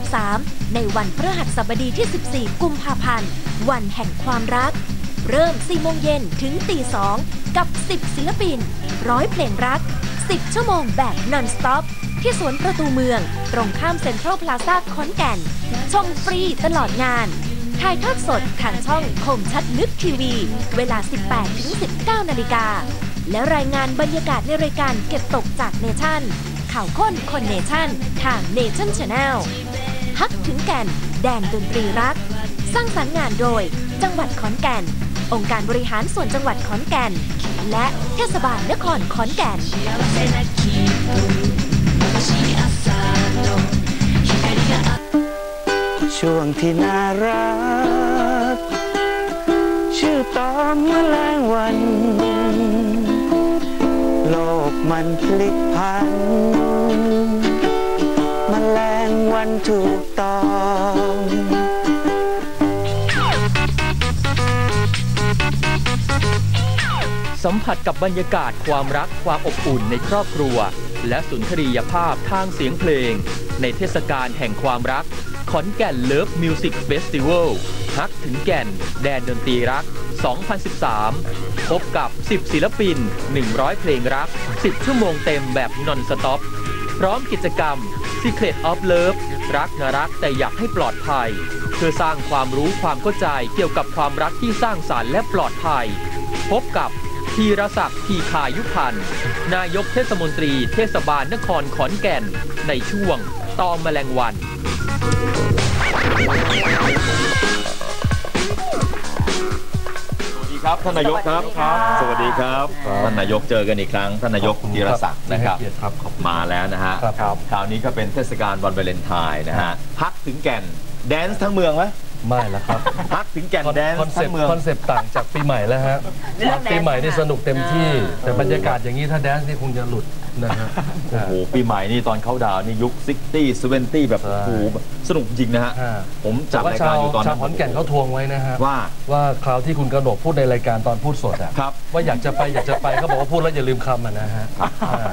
2013 ในวันพฤหัสบดีที่ 14 กุมภาพันธ์ วันแห่งความรัก เริ่ม 4 โมงเย็นถึงตี2กับ 10 ศิลปิน ร้อยเพลงรัก 10 ชั่วโมงแบบนอนสต็อป ที่สวนประตูเมือง ตรงข้ามเซ็นทรัลพลาซ่าขอนแก่น ชมฟรีตลอดงานถ่ายทอดสดทางช่องคมชัดลึกทีวี เวลา 18-19 นาฬิกา และรายงานบรรยากาศในรายการเก็บตกจากเนชั่น ข่าวค้นคนเนชั่น ทางเนชั่นชาแนลฮักถึงแก่น แดนดนตรีรัก สร้างสรรค์งานโดย จังหวัดขอนแก่น องค์การบริหารส่วนจังหวัดขอนแก่น และเทศบาลนครขอนแก่นช่วงที่น่ารัก ชื่อตอมแมลงวัน มันพลิกพันแมลงวันถูกตอมสัมผัสกับบรรยากาศความรักความอบอุ่นในครอบครัว และสุนทรียภาพทางเสียงเพลง ในเทศกาลแห่งความรัก ขอนแก่นเลิฟมิวสิกเฟสติวัลฮักถึงแก่น แดนดนตรีรัก 2013 พบกับ 10 ศิลปิน 100 เพลงรัก 10 ชั่วโมงเต็มแบบนอนสต็อป พร้อมกิจกรรม Secret of Love รักนะรักแต่อยากให้ปลอดภัย เพื่อสร้างความรู้ความเข้าใจเกี่ยวกับความรักที่สร้างสารรค์และปลอดภัย พบกับธีรศักดิ์ทีคายุพันธ์นายกเทศมนตรีเทศบาลนครขอนแก่น ในช่วงตอมแมลงวัน ครับท่านนายกครับสวัสดีครับท่านนายกเจอกันอีกครั้งท่านนายกธีรศักดิ์นะครับให้เกียรติครับขอบคุณมาแล้วนะฮะครับคราวนี้ก็เป็นเทศกาลวันวาเลนไทน์นะฮะพักถึงแก่นแดนซ์ทั้งเมืองไหมไม่แล้วครับพักถึงแก่นแดนคอนซ์เซทั้ปงต์เมืองคอนเซปต์ต่างจากปีใหม่แล้วฮะปีใหม่นี่สนุกเต็มที่ แต่บรรยากาศอย่างนี้ถ้าแดนซ์นี่คงจะหลุดนะฮะโอ้โห ปีใหม่นี่ตอนเขาดาวน์นี่ยุค60 70แบบใช่โอ้โหสนุกจริงนะฮะฮะผมจัดแต่ว่ารายชาการวอยู่ตอนชานั้วนขอนแก่นเขาทวงไว้นะฮะ ว่าว่าคราวที่คุณกระหนกพูดในรายการตอนพูดสดอะครับว่าอยากจะไปอยากจะไปเขาบอกว่าพูดแล้วอย่าลืมคำอะนะฮะอ่า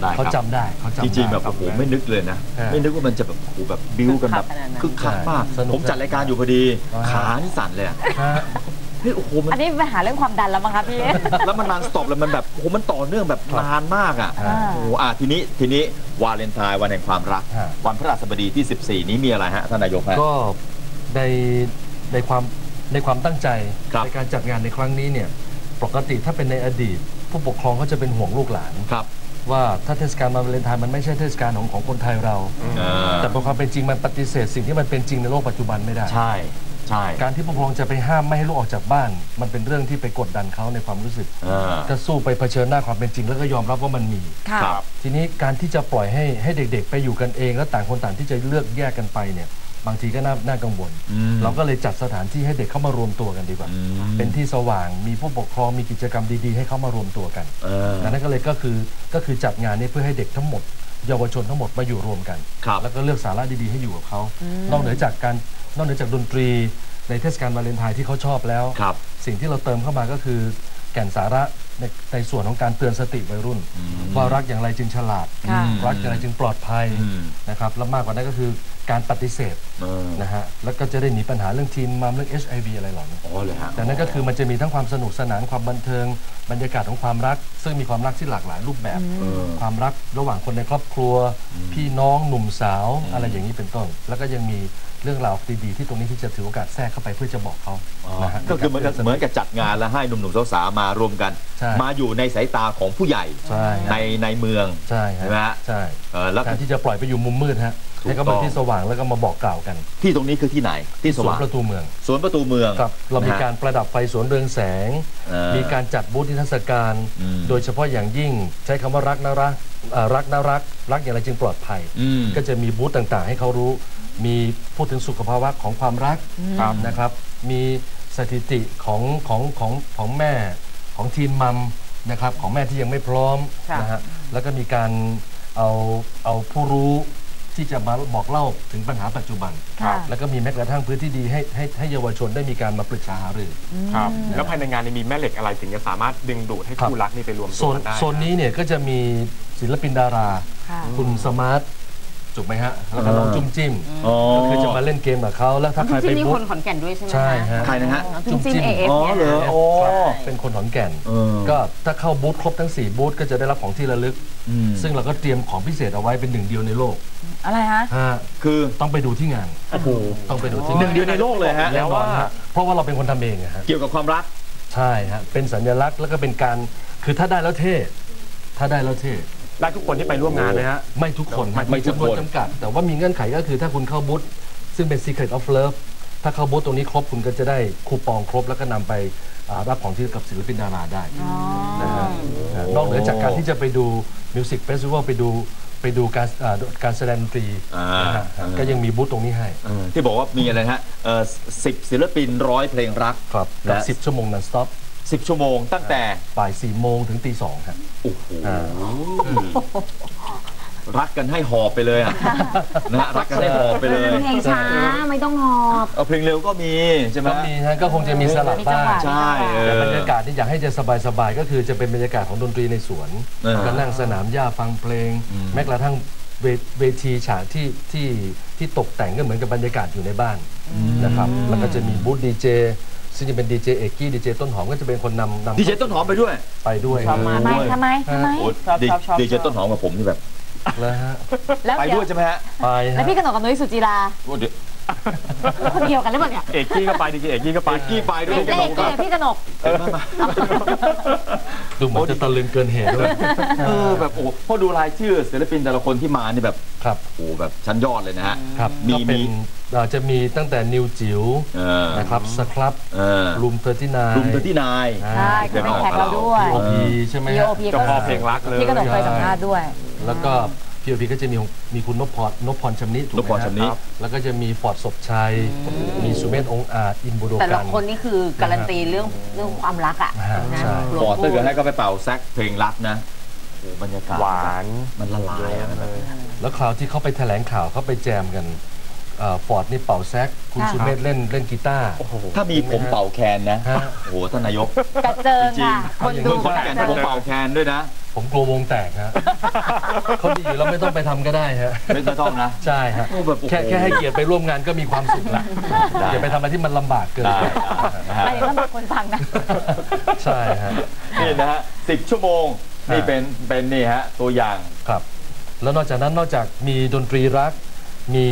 ได้คเขารับจำได้เขาจำจได้ริงๆแบบโอ้โหไม่นึกเลยนะฮะไม่นึกว่ามันจะแบบโอ้โหแบบบิ้วกันแบบคึกคักมากสนุกผมจัดรายการอยู่พอดีอ่าขานี่สั่นเลยอะฮะ เฮ้ยโอ้โหมันอันนี้ปัญหาเรื่องความดันแล้วมั้งครับพี่ แล้วมันนานสต็อปแล้วมันแบบโอ้โหมันต่อเนื่องแบบครับนานมากอะอ่า โอ้โหอะทีนี้ทีนี้วาเลนไทน์วันแห่งความรัก ฮะ วันพฤหัสบดีที่ 14 นี้มีอะไรฮะท่านนายกฮะ ก็ในในความในความตั้งใจครับ ในการจัดงานในครั้งนี้เนี่ยปกติถ้าเป็นในอดีต ผู้ปกครองก็จะเป็นห่วงลูกหลาน ครับ ว่าถ้าเทศกาลวันวาเลนไทน์มันไม่ใช่เทศกาลของของคนไทยเรา อ่า แต่พอความเป็นจริงมันปฏิเสธสิ่งที่มันเป็นจริงในโลกปัจจุบันไม่ได้ ใช่ ใช่ การที่ผู้ปกครองจะไปห้ามไม่ให้ลูกออกจากบ้าน มันเป็นเรื่องที่ไปกดดันเขาในความรู้สึกอ่า ก็สู้ไปเผชิญหน้าความเป็นจริงแล้วก็ยอมรับว่ามันมี ค่ะ ครับ ทีนี้การที่จะปล่อยให้ให้เด็ก ๆ ไปอยู่กันเองแล้วต่างคนต่างที่จะเลือกแยกกันไปเนี่ยบางทีก็น่าน่ากังวล อืมเราก็เลยจัดสถานที่ให้เด็กเข้ามารวมตัวกันดีกว่า อืม เป็นที่สว่างมีผู้ปกครองมีกิจกรรมดีๆ ให้เข้ามารวมตัวกันเออ ดังนั้นก็เลยก็คือก็คือจัดงานนี้เพื่อให้เด็กทั้งหมด เยาวชนทั้งหมดมาอยู่รวมกัน ครับ แล้วก็เลือกสาระดีๆให้อยู่กับเขานอกเหนือจากการ นอกเหนือจากดนตรีในเทศกาลวาเลนไทน์ที่เขาชอบแล้ว ครับ สิ่งที่เราเติมเข้ามาก็คือแก่นสาระในในส่วนของการเตือนสติวัยรุ่น ว่ารักอย่างไรจึงฉลาด ค่ะ รักอย่างไรจึงปลอดภัยอืม นะครับแล้วมากกว่านั้นก็คือการปฏิเสธเออนะฮะแล้วก็จะได้หนีปัญหาเรื่องทีมมามเรื่อง HIV อะไรเหล่านี้ อ๋อเลยฮะ แต่นั่นก็คือมันจะมีทั้งความสนุกสนานความบันเทิง บรรยากาศของความรัก ซึ่งมีความรักที่หลากหลายรูปแบบเออความรักระหว่างคนในครอบครัว พี่น้องหนุ่มสาวอะไรอย่างนี้เป็นต้น แล้วก็ยังมี เรื่องราวดีๆที่ตรงนี้ที่จะถือโอกาสแทรกเข้าไปเพื่อจะบอกเขานะฮะก็คือเหมือนกับเหมือนกับจัดงานแล้วให้หนุ่มๆสาวๆมารวมกัน ใช่มาอยู่ในสายตาของผู้ใหญ่ใช่ฮะ ในในเมืองใช่ใช่ไหมฮะฮะใช่เออแล้ว แทนที่จะปล่อยไปอยู่มุมมืดฮะถูกให้เขาเป็นต้องที่สว่างแล้วก็มาบอกกล่าวกันที่ตรงนี้คือที่ไหนที่สสวนว่างประตูเมืองสวนประตูเมืองครับเรามีนะฮะ การประดับไฟสวนเรืองแสง เออมีการจัดบูธนิทรรศการ อืม โดยเฉพาะอย่างยิ่งใช้คำว่ารักนะรักเอ่อรักนะรัก รักอย่างไรจึงปลอดภัย อืม ก็จะมีบูธต่างๆ ให้เขารู้ มีพูดถึงสุขภาวะของความรักนะครับ มีสถิติของของของของแม่ของทีมมัมนะครับของแม่ที่ยังไม่พร้อมค่ะนะฮะแล้วก็มีการเอาเอาผู้รู้ที่จะมาบอกเล่าถึงปัญหาปัจจุบัน ค่ะ แล้วก็มีแม้กระทั่งพื้นที่ดีให้ให้ให้เยาวชนได้มีการมาปรึกษาหารือ ครับ แล้วภายในงานนี้มีแม่เหล็กอะไรถึงจะสามารถดึงดูดให้ครับคู่รักนี่ไปรวมโซตัวนกันได้ โซนนี้เนี่ยก็จะมีศิลปินดารา ค่ะ คุณสมาร์ท ถูกไหมฮะแล้วก็น้องจุ้มจิ้มอ๋อ ก็คือจะมาเล่นเกมกับเขาแล้วถ้าใครจริไปงๆนี่บุ๊คกนขอนแก่นด้วยใช่ไหมใช่ฮะ ใครนะฮะ จุ้มจิ้มเอฟอ๋อเนี่ยเหรอโอ้ครับเป็นคนขอนแก่น เออ ก็ถ้าเข้าบูธครบทั้ง 4 บูธก็จะได้รับของที่ระลึก อืมซึ่งเราก็เตรียมของพิเศษเอาไว้เป็นหนึ่งเดียวในโลกอะไรฮะ ฮะคือต้องไปดูที่งาน โอ้โหต้องไปดูที่หนึ่งเดียวในโลกเลยฮะ แน่นอนฮะเพราะว่าเราเป็นคนทำเองอะฮะ เกี่ยวกับความรัก ใช่ฮะ เป็นสัญลักษณ์แล้วก็เป็นการ คือถ้าได้แล้วเท่ ถ้าได้แล้วเท่ ได้ทุกคนที่ไปร่วมงานไหมฮะ ไม่ทุกคนไม่มีทุกจำนวนคนจำกัด แต่ว่ามีเงื่อนไขก็คือถ้าคุณเข้าบูธซึ่งเป็น Secret of Love ถ้าเข้าบูธตรงนี้ครบคุณก็จะได้คูปองครบแล้วก็นำไปอ่ารับของที่ระลึกกับศิลปินดาราได้นะฮะนะนอกเหนือจากการที่จะไปดูมิวสิกเฟสติวัลไปดูไปดูการอ่าการแสดงดนตรีอ่านะฮะก็ยังมีบูธตรงนี้ให้เออที่บอกว่ามีอะไรนะฮะเออสิบศิลปินร้อยเพลงรักครับกับและ10ชั่วโมงนันสต็อป สิบชั่วโมง ตั้งแต่บ่าย4โมงถึงตี2ครับ โอ้โหอ่ารักกันให้หอบไปเลยอะนะฮะรักกันให้หอบไปเลยเพลงช้าไม่ต้องหอบเอาเพลงเร็วก็มีใช่ไหมก็มีฮะก็คงจะมีสลับบ้างใช่เอแต่อบรรยากาศที่อยากให้จะสบายๆก็คือจะเป็นบรรยากาศของดนตรีในสวนเออก็นั่งสนามหญ้าฟังเพลงอืมแม้กระทั่งเวเวทีฉากที่ที่ที่ตกแต่งก็เหมือนกับบรรยากาศอยู่ในบ้านนะครับแล้วก็จะมีบูธดีเจ ซึ่งจะเป็นดีเจเอกกี้ดีเจต้นหอมก็จะเป็นคนนำนำดีเจต้นหอมไปด้วย ไปด้วยทำไมทำไมทำไม โอ้ดีดีเจต้นหอมกับผมที่แบบแล้วฮะแล้วไปเดี๋ด้ยววยใช่ไหมฮะ ไปแล้วฮะพี่กนกกับนุ้ยสุจิรา โอ้เดี๋ยว คนเดียวกันหรือเปล่าเนี่ยเอกกี้ก็ไปดีเจเอกกี้ก็ไปไปกี้ไปด้วยเอกกันเอกกัเอกพี่กนกเออมามาดูเหมือนจะตะลึงเกินเหตุด้วย เออแบบโอ้พอดูรายชื่อศิลปินแต่ละคนที่มานี่แบบครับ โอ้แบบชั้นยอดเลยนะฮะ ครับมีก็เป็นมี เอ่อจะมีตั้งแต่นิวจิ๋วเออนะครับสครับเออรูมเทอร์ที่นายรุมเธอที่นาย ใช่เขาเป็นแขกเราด้วยพีโอพีใช่ไหมพีฮะโอพีเจ้าพ่อเพลงรักเลย พี่กนกเคยสัมภาษณ์ด้วย แล้วก็ พีโอพีก็จะมีมีคุณนพพรนพพรชำนิถูกไหมนพพรชำนิ ครับแล้วก็จะมีฟอร์ดศพชัย มีสุเมธองค์อาจอินบูโดแต่กัละน คนนี่คือการันตีเรื่องเรื่องความรักอะอ่านะใช่รวฟอร์ดมถ้าเกิดคู่ให้เขาไปเป่าแซกเพลงรักนะโอ้บรรยากาศหวานมันละลายอะมันแบบ แล้วคราวที่เขาไปแถลงข่าวเขาไปแจมกันฟอร์ดนี่เป่าแซกคุณค่ะสุเมธเล่นเล่นกีตาร์ถ้ามีผมเป่าแคนนะฮะ โอ้โหท่านนายกกระเจิงจริงค่ะ คนอย่างดูนี้คนแก่นผมเป่าแคนด้วยนะ ผมกลัววงแตกฮะเขาดีอยู่แล้วไม่ต้องไปทำก็ได้ฮะไม่ต้องนะ ใช่ฮะโอ้แบบโอ้โห แค่แค่ให้เกียรติไปร่วมงานก็มีความสุขละได้ อย่าไปทำอะไรที่มันลำบากเกินได้ไปนะฮะไม่ต้องบอกคนฟังนะ ใช่ฮะนี่นะฮะสิบชั่วโมง นี่อ่าเป็นเป็นนี่ฮะ ตัวอย่างครับ แล้วนอกจากนั้นนอกจากมีดนตรีรัก มี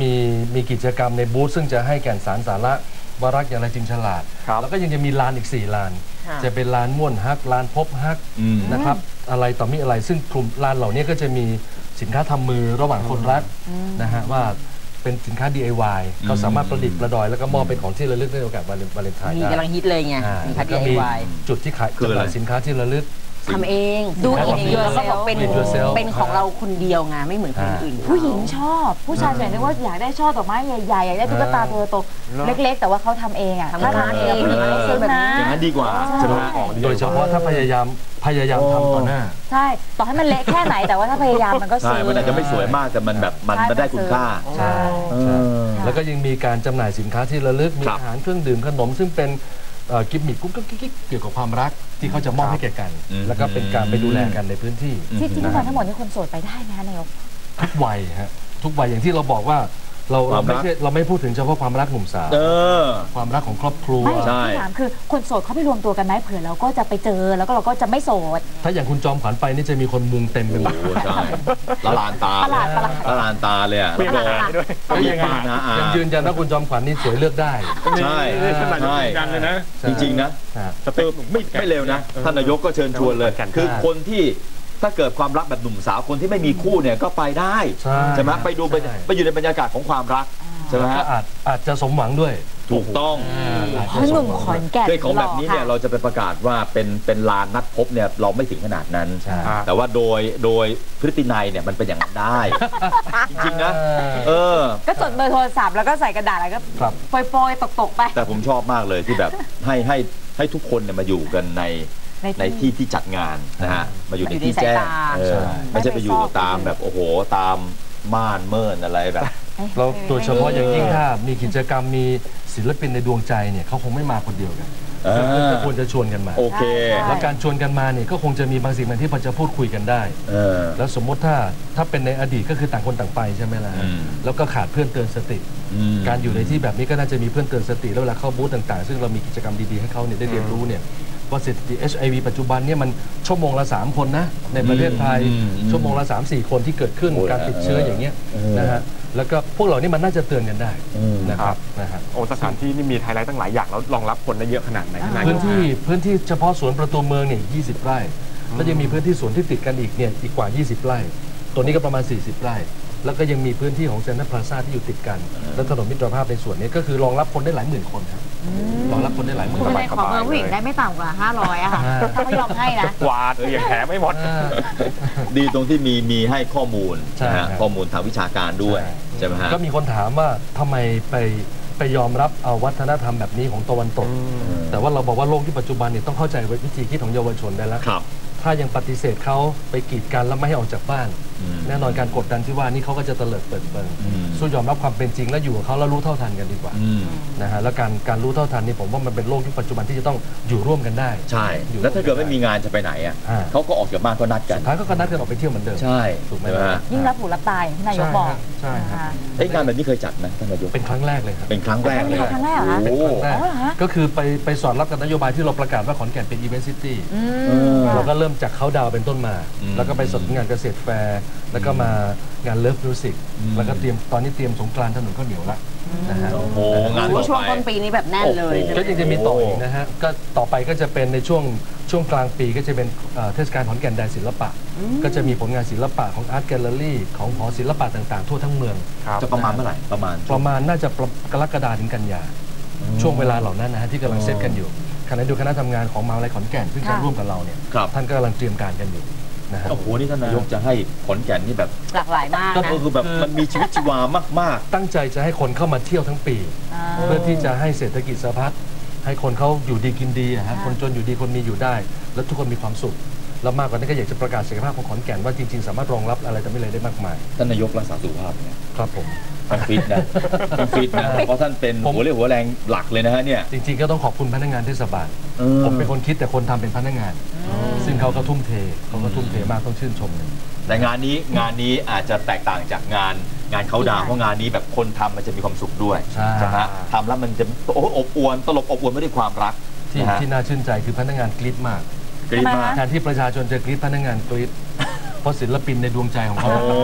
มีมีกิจกรรมในบูธซึ่งจะให้แก่นสารสาระว่ารักอย่างไรจึงฉลาด ครับ แล้วก็ยังจะมีลานอีก 4 ลานค่ะ จะเป็นลานม่วนฮักลานพบฮักอืมนะครับ อะไรต่อมีอะไรซึ่งกลุ่มลานเหล่านี้ก็จะมีสินค้าทำมือระหว่างคนรักนะฮะว่าเป็นสินค้า DIY เขาสามารถประดิษฐ์ประดอย แล้วก็มอบเป็นของที่ระลึกในโอกาสวาเลนวาเลนไทน์มีได้กำลังฮิตเลยไงอ่ามีคัดแล้วก็มี DIY จุดที่ขายคือจำอะหไรน่ายสินค้าที่ระลึก ทำเองดูอินเยอะแล้วก็บอกเป็น Do it yourself เป็นของเราคนเดียวไงไม่เหมือนคนอื่น ผู้หญิงชอบ ผู้ชายส่วนใหญ่นึกว่าอยากได้ช่อดอกไม้ใหญ่ๆอยากได้ตุ๊กตาตัวโตเล็กๆ แต่ว่าเขาทำเองอะทำงานเองผู้หญิงเขาซื้อนะอย่างนั้นดีกว่าจะโดนของโดยเฉพาะถ้าพยายามพยายามทำต่อหน้า ใช่ต่อให้มันเละแค่ไหนแต่ว่าถ้าพยายามมันก็ใช่ซื้อมันอาจจะไม่สวยมากแต่มันแบบมันใช่มันได้คุณค่าใช่เอใช่อแล้วก็ยังมีการจำหน่ายสินค้าที่ระลึกมีครับอาหารเครื่องดื่มขนมซึ่งเป็นเอ่อ กิมมิคกุ๊กกิ๊กกิ๊กเกี่ยวกับความรักที่เขาจะมอบให้แก่กันอืมแล้วก็เป็นการไปดูแลกันในพื้นที่ที่ที่นครทั้งหมดนี่คนโสดไปได้ไหมคะนายกทุกวัยฮะทุกวัยอย่างที่เราบอกว่า เราคเราวามรัไม่กใช่เราไม่พูดถึงเฉพาะความรักหนุ่มสาวเออ ความรักของครอบครัว ไม่ใช่ ที่ถามคือคนโสดเขาไปรวมตัวกันไหมเผื่อเราก็จะไปเจอแล้วก็เราก็จะไม่โสด ถ้าอย่างคุณจอมขวัญไปนี่จะมีคนมุงเต็มไปหมโอ้ดโหใช่ละลานตาประหลาดประหลาด ละลานตาเลยอะเปลี่ยนแล้วก็อาหารด้วยเปลี่ยนอาหารนะอ่ายังยืนยันว่าคุณจอมขวัญนี่สวยเลือกได้ ใช่นี่ขนาดใช่ยืนยันเลยนะ จริงๆนะ ฮะ สเปคไม่ไม่เร็วนะ ท่านนายกก็เชิญชวนเลยกันคือคนที่ ถ้าเกิดความรักแบบหนุ่มสาวคนที่ไม่มีคู่เนี่ยก็ไปได้ใช่ไหมไปดูไปใช่ ไปอยู่ในบรรยากาศของความรักใช่ไหมก็ฮะอาจอาจจะสมหวังด้วยถูกต้องอาจเพจะราะสหนุ่มวังขอนแก่นด้วยของแบบนี้เนี่ยหล่เราจะไปประกาศว่าเป็นเป็นลานนัดพบเนี่ยเราไม่ถึงขนาดนั้น ใช่ แต่ว่าโดยโดยพฤตินัยเนี่ยมันเป็นอย่างนั้นได้ จริงๆนะเออ ก็จดเบอร์โทรศัพท์แล้วก็ใส่กระดาษแล้วก็ครับ โปรยๆตกๆไป แต่ผมชอบมากเลยที่แบบให้ให้ให้ทุกคนเนี่ยมาอยู่กันใน ในในที่ที่ที่จัดงานนะฮะมาอยู่ในอยู่ในที่แจ้งสายตาเออใช่ไม่ใช่ไปอยู่ตามแบบโอ้โหตามม่านเมินอะไรแบบ เราโดยเฉพาะอย่างยิ่งถ้ามีกิจกรรมมีศิลปินในดวงใจเนี่ยเขาคงไม่มาคนเดียวกันอ่าซึ่งก็ควรจะชวนกันมา โอเคใช่แล้วการชวนกันมาเนี่ยก็คงจะมีบางสิ่งบางที่พอจะพูดคุยกันได้เออแล้วสมมติถ้าถ้าเป็นในอดีตก็คือต่างคนต่างไปใช่ไหมล่ะอืมแล้วก็ขาดเพื่อนเตือนสติอืมการอยู่ในที่แบบนี้ก็น่าจะมีเพื่อนเตือนสติ แล้วเวลาเข้าบูธต่างๆ ซึ่งเรามีกิจกรรมดีๆให้เขาเนี่ยได้เรียนรู้เนี่ย ว่าสถิติ HIV ปัจจุบันเนี่ยมันชั่วโมงละ 3 คนนะ ในประเทศไทยอืมอืมชั่วโมงละ 3 4 คนที่เกิดขึ้นโอ้ยการติดเชื้ออย่างเงี้ยเออนะฮะแล้วก็พวกเรานี่มันน่าจะเตือนกันได้อืมนะครับนะฮะโอ้สถานที่นี่มีไฮไลท์ตั้งหลายอย่างแล้วรองรับคนได้เยอะขนาดไหนขนาดพื้นที่พื้นที่เฉพาะสวนประตูเมืองเนี่ย20 ไร่แล้วยังมีพื้นที่สวนที่ติดกันอีกเนี่ยอีกกว่า 20 ไร่ ตัวนี้ก็ประมาณ 40 ไร่ แล้วก็ยังมีพื้นที่ของเซ็นทรัลพลาซ่าที่อยู่ติดกัน แล้วถนนมิตรภาพในส่วนนี้ก็คือรองรับคนได้หลายหมื่นคนครับ รองรับคนได้หลายหมื่นคุณคนในขอเมืองผู้หญิงได้ไม่ต่ำกว่า 500อะค่ะอ่าถ้าไม่ยอมให้นะกวาดเรียงแถไม่หมดอ่าดีตรงที่มีมีให้ข้อมูลใช่นะฮะครับข้อมูลทางวิชาการด้วยใช่ใช่ไหมฮะก็มีคนถามว่าทำไมไปไปยอมรับเอาวัฒนธรรมแบบนี้ของตะวันตก แต่ว่าเราบอกว่าโลกที่ปัจจุบันเนี่ยต้องเข้าใจวิธีคิดของเยาวชนได้แล้วครับถ้ายังปฏิเสธเขาไปกีดกันแล้วไม่ให้ออกจากบ้านอืม แน่นอนการกดดันที่ว่านี่เขาก็จะเตลิดเปิดเปิงอืมสู้ยอมรับความเป็นจริง และอยู่กับเขาแล้วรู้เท่าทันกันดีกว่าอืมนะฮะแล้วการการรู้เท่าทันนี่ผมว่ามันเป็นโลกที่ปัจจุบันที่จะต้องอยู่ร่วมกันได้ใช่อยู่แล้วถ้าเกิดไม่มีงานจะไปไหนอะอ่าเขาก็ออกจากบ้านก็นัดกันสุดท้ายก็นัดกันออกไปเที่ยวเหมือนเดิมใช่ถูกไหมใช่ไหมฮะฮะยิ่งรับหูรับตาอย่างที่นายกบอกใช่ฮะนะคะเอ้ยงานแบบนี้เคยจัดไหมท่านนายกเป็นครั้งแรกเลยครับเป็นครั้งแรกเลยครั้งแรกเหรอคะโอ้ครั้งแรกอ๋อเหรอฮะก็คือไปไปสอดรับกับนโยบายที่เราประกาศว่าขอนแก่นเป็นอีเวนต์ซิตี้อืเอมอเราก็เริ่มจากเขาดาวน์เป็นต้นมาอืมแล้วก็ไปสดงานเกษตรแฟร์แล้วก็มางานเลิฟมิวสิกอืมแล้วก็เตรียมตอนนี้เตรียมสงกรานต์ถนนข้าวเหนียวละนะฮะ โอ้โหงานโอ้ต่อช่วงไป ต้นปีนี้แบบแน่นเลยใช่ไหมก็ยังจะมีต่ออีกนะฮะ ก็ต่อไปก็จะเป็นในช่วงช่วงกลางปีก็จะเป็นเอ่อเทศกาลขอนแก่นแดนศิลปะ ก็จะมีผลงานศิลปะของอาร์ตแกลเลอรี่ของหอศิลปะต่างๆ ทั่วทั้งเมือง จะประมาณเมื่อไหร่ประมาณ ประมาณน่าจะประกรกฎาถึงกันยา ช่วงเวลาเหล่านั้นนะฮะที่กำลังเซตกันอยู่ขณะเดียวกันคณะทำงานของมหาวิทยาลัยขอนแก่นซึ่งจะค่ะ ร่วมกับเราเนี่ยครับ ท่านก็กำลังเตรียมการกันอยู่ นะฮะโอ้โหนี่ท่านนายกจะให้ขอนแก่นนี่แบบหลากหลายมากก็นะคือแบบมันมีชีวิตชีวามาก ตั้งใจจะให้คนเข้ามาเที่ยวทั้งปี อ่า เพื่อที่จะให้เศรษฐกิจสะพัดให้คนเขาอยู่ดีกินดีอะฮะค่ะคนจนอยู่ดีคนมีอยู่ได้ แล้วทุกคนมีความสุข แล้วมากกว่านั้นก็อยากจะประกาศศักยภาพของขอนแก่นว่าจริงๆ สามารถรองรับอะไรแต่ไม่เลยได้มากมาย ๆ ท่านนายกรักษาสุขภาพเนี่ยครับผม ท่านฟิตนะท่านฟิตนะเพราะท่านเป็นผมหัวเรี่ยวหัวแรงหลักเลยนะฮะเนี่ยจริงๆก็ต้องขอบคุณพนักงานเทศบาลออผมเป็นคนคิดแต่คนทำเป็นพนักงาน ซึ่งเขาก็ทุ่มเทเขาก็ทุ่มเทมากต้องชื่นชมเลยแต่งานนี้งานนี้อาจจะแตกต่างจากงานงานเขาดาวน์เพราะงานนี้แบบคนทำมันจะมีความสุขด้วยใช่ไหมฮะทำแล้วมันจะโอ้โหอบอวลตลบอบอวลไม่ได้วยความรักที่นะฮะที่น่าชื่นใจคือพนักงานกรี๊ดมากกรี๊ดมากแทนที่ประชาชนจะกรี๊ดพนักงานกรี๊ดเพ ราะศิลปินในดวงใจของเขาโอ้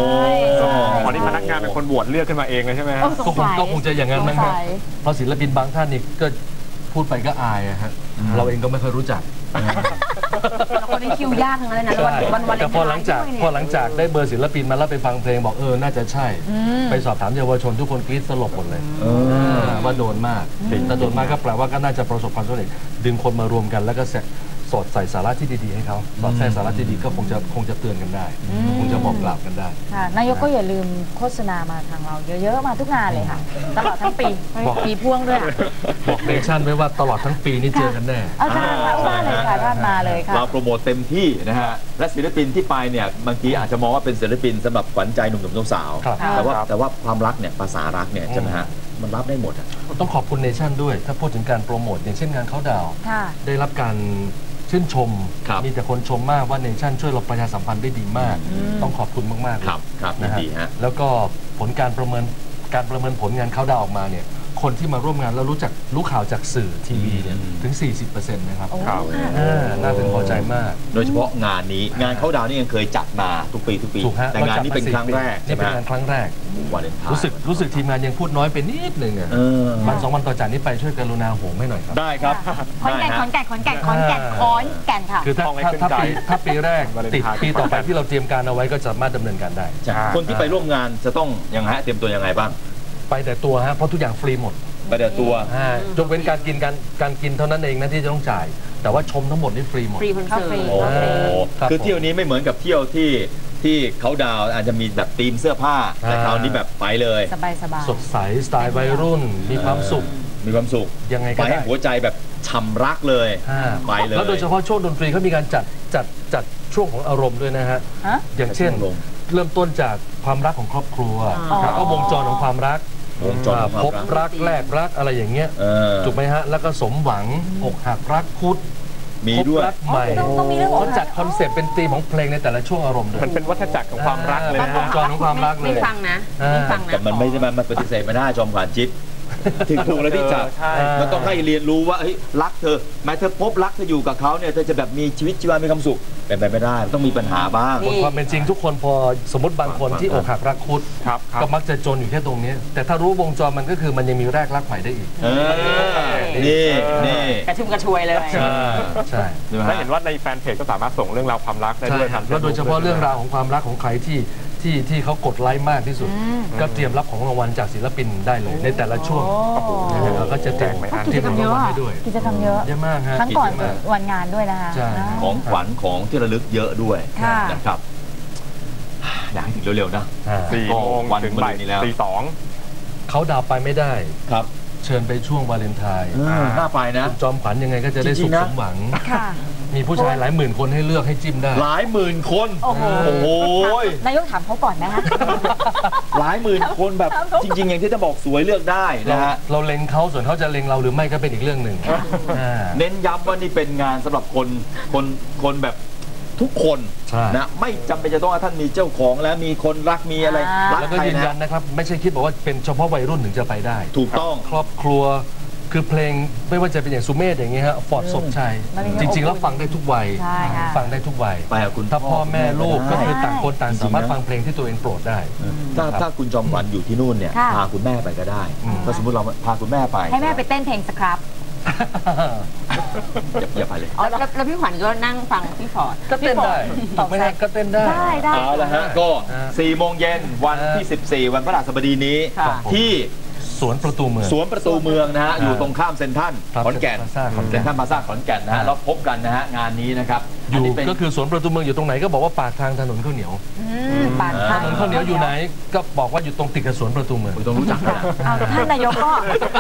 วันนี้พนักงานเป็นคนบวชเลือกขึ้นมาเองเลยใช่ไหมฮะเออสก็งคงสัยก็คงจะอย่างนั้นมั้งสฮะสัยเพราะศิลปินบางท่านนี่ก็พูดไปก็อายอะฮะเราเองก็ไม่เคยรู้จักแล้วคนนี้คิวยากทั้งนั้นเลยนะใช่วันวันแต่พอหลังจากพอหลังจากได้เบอร์ศิลปินมาแล้วไปฟังเพลงบอกเออ น่าจะใช่ ไปสอบถามเยาวชนทุกคนกรี๊ดสลบหมดเลยเออว่าโดนมากแต่โดนมากก็แปลว่าก็น่าจะประสบความสำเร็จดึงคนมารวมกันแล้วก็แส สอดใส่สาระที่ดีๆให้เขาสอดแทรกสาระที่ดีก็คงจะคงจะเตือนกันได้ คงจะบอกกล่าวกันได้ ค่ะนายกก็อย่าลืมโฆษณามาทางเราเยอะๆมาทุกงานเลยค่ะ ตลอดทั้งปีบอกปีพ่วงด้วยอะบอกเนชั่นไว้ว่าตลอดทั้งปีนี้เจอกันแน่เอาจารย์มาว่าเลยค่ะท่านมาเลยค่ะ เราโปรโมทเต็มที่นะฮะ และศิลปินที่ไปเนี่ยบางทีอาจจะมองว่าเป็นศิลปินสำหรับขวัญใจหนุ่มๆสาวๆครับแต่ว่าครับ แต่ว่าความรักเนี่ยภาษารักเนี่ยใช่ไหมฮะมันรับได้หมดอะ ต้องขอบคุณเนชั่นด้วย ถ้าพูดถึงการโปรโมทอย่างเช่นงานเขาดาวน์ค่ะ ได้รับการ ชื่นชม ครับมีแต่คนชมมากว่าเนชั่นช่วยเราประชาสัมพันธ์ได้ดีมากต้องขอบคุณมากๆเลยครับครับยินะนฮะดีฮะ แล้วก็ผลการประเมินการประเมินผลงานเขาดาวน์ออกมาเนี่ย คนที่มาร่วมงานแล้วรู้จักรู้ข่าวจากสื่อทีวีเนี่ยอืมถึง 40%นะครับโอ้ครับค่ะอ่าน่าพึงพอใจมาก โดยเฉพาะงานนี้งานเขาดาวน์นี่ยังเคยจัดมาทุกปีทุกปี ถูกฮะแต่งานนี้เป็นครั้งแรกนี่ใช่ไหมเป็นฮะงานครั้งแรกวาเลนไทน์รู้สึกรู้สึกทีมงานยังพูดน้อยไปนิดหนึ่งอะเออวันสองวันต่อจากนี้ไปช่วยกรุณาโหมให้หน่อยครับ ได้ครับ ขอนแก่นได้ขฮะอนแก่นขอนแก่นขอนแก่นขอนแก่นค่ะ คือถ้าต้องให้ถ้าขึ้นถ้าใจปีถ้าปีแรกวาเลนไทน์ติดปีต่อไปที่เราเตรียมการเอาไว้ก็สามารถดำเนินการได้ใช่คนที่ไปร่วมงานจะต้องยังไงฮะเตรียมตัวยังไงบ้าง ไปแต่ตัวฮะเพราะทุกอย่างฟรีหมดไปเดี๋ยวตัวอ่ายกเว้นการกินการการกินเท่านั้นเองนะที่จะต้องจ่าย แต่ว่าชมทั้งหมดนี่ฟรีหมด ฟรีคอนเสิร์ฟรีตโอ้อ่าครับคือเที่ยวนี้ไม่เหมือนกับเที่ยวที่ที่เขาดาวน์อาจจะมีแบบธีมเสื้อผ้าแต่อ่าคราวนี้แบบไปเลย สบายสบาย สดใสสไตล์วัยรุ่นมีความสุข มีความสุขยังไงไปก็ให้ได้หัวใจแบบฉ่ำรักเลยอ่าไปเลยแล้วโดยเฉพาะช่วงดนตรีเขามีการจัดจัดจัดช่วงของอารมณ์ด้วยนะฮะ ฮะอย่างเช่นช่วงลง เริ่มต้นจากความรักของครอบครัวอ๋อ แล้วก็วงจรของความรัก วงจรของพความบรักรักแลกรักอะไรอย่างเงี้ยเออถูกไหมฮะ แล้วก็สมหวังอกหักรักคุดมีพบด้วย รักใหม่ต้องต้องมีเรื่องของเขาจัดคอนเซปต์เป็นธีมของเพลงในแต่ละช่วงอารมณ์ด้วยมันเป็นวัฏจักรของความรักเลยเป็นนะวงจรของความรักเลไม่ยฟังนะอ่าไม่ฟังนะแต่มันไม่ใช่มันมันปฏิเสธไม่ได้จอมขวัญจิ๊บ ถึงถูกแล้วที่จับใช่มันต้องให้เรียนรู้ว่าเฮ้ยรักเธอแม้เธอพบรักเธออยู่กับเขาเนี่ยเธอจะแบบมีชีวิตชีวามีความสุขเป็นไปไม่ได้มันต้องมีปัญหาบ้างนี่ความเป็นจริงทุกคนพอสมมติบางคนที่อกหักรักคุดครับครับก็มักจะจนอยู่แค่ตรงนี้ แต่ถ้ารู้วงจรมันก็คือมันยังมีแรกรักใหม่ได้อีกเออนี่นี่กระชุ่มกระชวยเลยใช่ใช่ใช่ไหมและฮะเห็นว่าในแฟนเพจก็สามารถส่งเรื่องราวความรักได้ใช่ด้วยครับทางแล้วโดยเฉพาะ Facebook เรื่องราวของความรักของใครที่ ที่ที่เขากดไลค์มากที่สุด ก็เตรียมรับของรางวัลจากศิลปินได้เลย ในแต่ละช่วงนะฮะเราก็จะแจกไม่อั้นเตรียมของรางวัลให้ด้วยกิจกรรมเยอะเยอะมากฮะทั้งก่อนเยะมากวันงานด้วยนะคะใช่นะของขวัญของที่ระลึกเยอะด้วยค่ะนะครับอยากให้ถึงเร็วๆนะอ่าสี่โมงวันถึงมะรืนบ่ายนี้แล้วตีสองเขาดาวไปไม่ได้ครับเชิญไปช่วงวาเลนไทน์เออน่าไปนะคุณจอมขวัญยังไงก็จะได้จริสุงขๆนะสมหวังค่ะ มีผู้ชายหลายหมื่นคนให้เลือกให้จิ้มได้ หลายหมื่นคน โอ้โหโอ้โหนายกถามเขาก่อนนะคะหลายหมื่นคนแบบจริง ๆ อย่างที่จะบอกสวยเลือกได้เรานะฮะ เราเล็งเขาส่วนเขาจะเล็งเราหรือไม่ก็เป็นอีกเรื่องหนึ่งอ่าเน้นย้ำว่านี่เป็นงานสำหรับคนคนคนแบบทุกคนใช่ นะไม่จำเป็นจะต้องว่าท่านมีเจ้าของแล้วมีคนรักมีอะไรอ่ารักแล้วก็ใครยืนยันนะนะครับ ไม่ใช่คิดบอกว่าเป็นเฉพาะวัยรุ่นถึงจะไปได้ ถูกต้อง ครอบครัว คือเพลงไม่ว่าจะเป็นอย่างสุเมธอย่างเงี้ยฮะฟอร์ดสมชัยมันมีจริงๆแล้วฟังได้ทุกวัย ใช่ค่ะฟังได้ทุกวัยไปกับคุณถ้าพ่อแม่ลูกก็ได้คือต่างคนต่างจริงๆสามารถนะฟังเพลงที่ตัวเองโปรดได้ ถ้าครับถ้าคุณจอมขวัญอยู่ที่นู่นเนี่ยค่ะ พาคุณแม่ไปก็ได้อืมถ้าสมมติเราพาคุณแม่ไปให้แม่ไปเต้นเพลงสครับอย่าอย่าไปเลยอ๋อแล้วแล้วพี่ขวัญก็นั่งฟังพี่ฟอร์ด ก็เต้นได้ถูกไหมฮะก็เต้นได้ ได้ได้ เอาละฮะก็อ่า4โมงเย็นวันที่ 14 วันพฤหัสบดีนี้ค่ะ ที่ สวนประตูเมือง สวนประตูเมืองนะฮะอ่าอยู่ตรงข้ามเซ็นทรัลครับขอนแก่นเซ็นทรัลพลาซ่าขอนแก่นเซ็นทรัลพลาซ่าขอนแก่นนะฮะอ่าแล้วพบกันนะฮะงานนี้นะครับอยู่นนี้เป็นก็คือสวนประตูเมืองอยู่ตรงไหนก็บอกว่าปากทางถนนข้าวเหนียวอืมปากอ่าทาถนนข้าวเหนียวอยู่ไหน ก็บอกว่าอยู่ตรงติดกับสวนประตูเมืองคุณต้องรู้จักนะเอาท่านนายกก็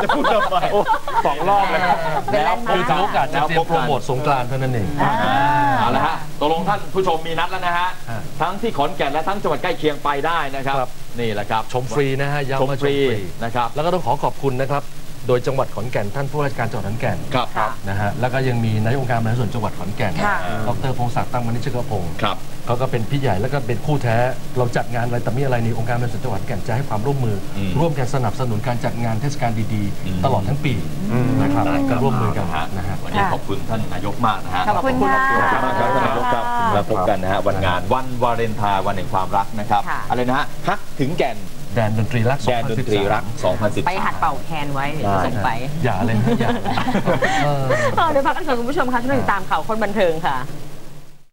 จะพูดทำไมสองรอบเลยครับเป็นแลนด์มาคือร์คถือโอกาสจะเตรียมโปรโมทสงกรานต์เท่านั้นเองอ่าเอาละฮะตกลงท่านผู้ชมมีนัดแล้วนะฮะอ่าทั้งที่ขอนแก่นและทั้งจังหวัดใกล้เคียงไปได้นะครับครับ นี่แหละครับชมฟรีนะฮะชย้ำมว่าฟชมรีฟรีนะครับ แล้วก็ต้องขอขอบคุณนะครับ โดยจังหวัดขอนแก่นท่านผู้ว่าราชการจังหวัดขอนแก่นครับค่ะนะฮะแล้วก็ยังมีนายกองค์การบริหารส่วนจังหวัดขอนแก่นค่ะดรพงศักดิ์ตั้งมณิชกพงศ์ครับเขาก็เป็นพี่ใหญ่แล้วก็เป็นคู่แท้ เราจัดงานอะไรแต่มีอะไรในองค์การบริหารส่วนจังหวัดขอนแก่นจะให้ความร่วมมืออมร่วมกันสนับสนุนการจัดงานเทศกาลดีอืมๆตลอดทั้งปีนะครับก็ร่วมมือกันนะฮะวั นนี้ค่ะขอบคุณท่านนายกมากนะฮะขอบคุณค่ะขอบคุณมากครับท่านนายกครับค่ะมาพบกันนะฮะวันงานวันวาเลนไทน์วันแห่งความรักนะครับค่ะอะไรนะฮะฮักถึงแก่นแดนดนตรีรักแดนดนตรีรัก 2013 2013ไปหัดเป่าแคนไว้เดี๋ยวจะส่งไป อย่าเลยนะอย่าเออเออเดี๋ยวพักกันก่อนคุณผู้ชมคะช่วงนี้ติดตามข่าวคนบันเทิงค่ะ